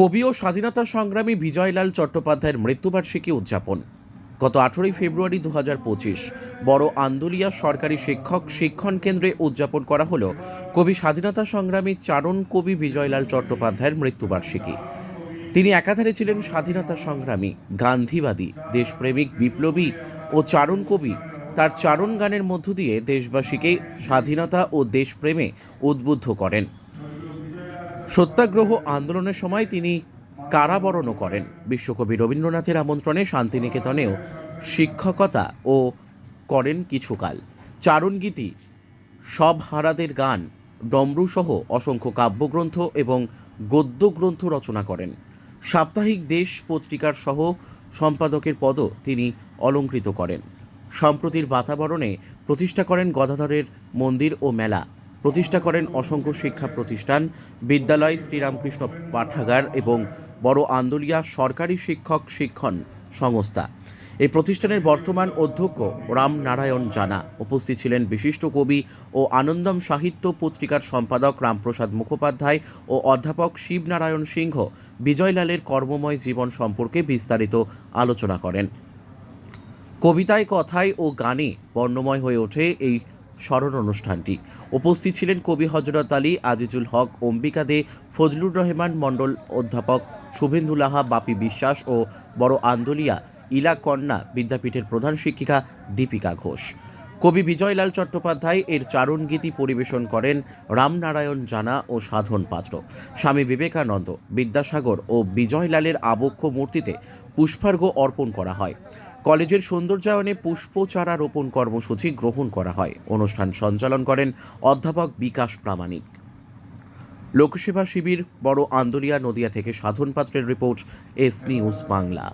কবি ও স্বাধীনতা সংগ্রামী বিজয়লাল চট্টোপাধ্যায়ের মৃত্যুবার্ষিকী উদযাপন। গত আঠেরোই ফেব্রুয়ারি দু হাজার পঁচিশ বড় আন্দুলিয়া সরকারি শিক্ষক শিক্ষণ কেন্দ্রে উদযাপন করা হলো কবি স্বাধীনতা সংগ্রামী চারণ কবি বিজয়লাল চট্টোপাধ্যায়ের মৃত্যুবার্ষিকী। তিনি একাধারে ছিলেন স্বাধীনতা সংগ্রামী, গান্ধীবাদী, দেশপ্রেমিক, বিপ্লবী ও চারণ কবি। তার চারণ গানের মধ্য দিয়ে দেশবাসীকে স্বাধীনতা ও দেশপ্রেমে উদ্বুদ্ধ করেন। সত্যাগ্রহ আন্দোলনের সময় তিনি কারাবরণও করেন। বিশ্বকবি রবীন্দ্রনাথের আমন্ত্রণে শান্তিনিকেতনেও শিক্ষকতা ও করেন কিছুকাল। চারণগীতি সব হারাদের গান, ডমরুসহ অসংখ্য কাব্যগ্রন্থ এবং গদ্যগ্রন্থ রচনা করেন। সাপ্তাহিক দেশ পত্রিকার সহ সম্পাদকের পদও তিনি অলঙ্কৃত করেন। সম্প্রতির বাতাবরণে প্রতিষ্ঠা করেন গদাধরের মন্দির ও মেলা। প্রতিষ্ঠা করেন অসংখ্য শিক্ষা প্রতিষ্ঠান, বিদ্যালয়, শ্রীরামকৃষ্ণ পাঠাগার এবং বড় আন্দোলিয়া সরকারি শিক্ষক শিক্ষণ সংস্থা। এই প্রতিষ্ঠানের বর্তমান অধ্যক্ষ রামনারায়ণ জানা। উপস্থিত ছিলেন বিশিষ্ট কবি ও আনন্দম সাহিত্য পত্রিকার সম্পাদক রামপ্রসাদ মুখোপাধ্যায় ও অধ্যাপক শিবনারায়ণ সিংহ বিজয়লালের কর্মময় জীবন সম্পর্কে বিস্তারিত আলোচনা করেন। কবিতায় কথায় ও গানে বর্ণময় হয়ে ওঠে এই স্মরণ অনুষ্ঠানটি। উপস্থিত ছিলেন কবি হজরত আলী, আজিজুল হক, অম্বিকা দে, ফজলুর রহমান মণ্ডল অধ্যাপক শুভেন্দুলাহা বাপি বিশ্বাস ও বড় আন্দোলিয়া, ইলা কন্যা বিদ্যাপীঠের প্রধান শিক্ষিকা দীপিকা ঘোষ। কবি বিজয়লাল চট্টোপাধ্যায় এর চারণগীতি পরিবেশন করেন রামনারায়ণ জানা ও সাধন পাত্র। স্বামী বিবেকানন্দ, বিদ্যাসাগর ও বিজয়লালের আবক্ষ মূর্তিতে পুষ্পার্ঘ্য অর্পণ করা হয়। কলেজের সৌন্দর্যায়নে পুষ্পচারা রোপণ কর্মসূচি গ্রহণ করা হয়। অনুষ্ঠান সঞ্চালন করেন অধ্যাপক বিকাশ প্রামাণিক। লোকসেবা শিবির, বড় আন্দোলিয়া নদিয়া থেকে সাধন পাত্রের রিপোর্ট, এস নিউজ বাংলা।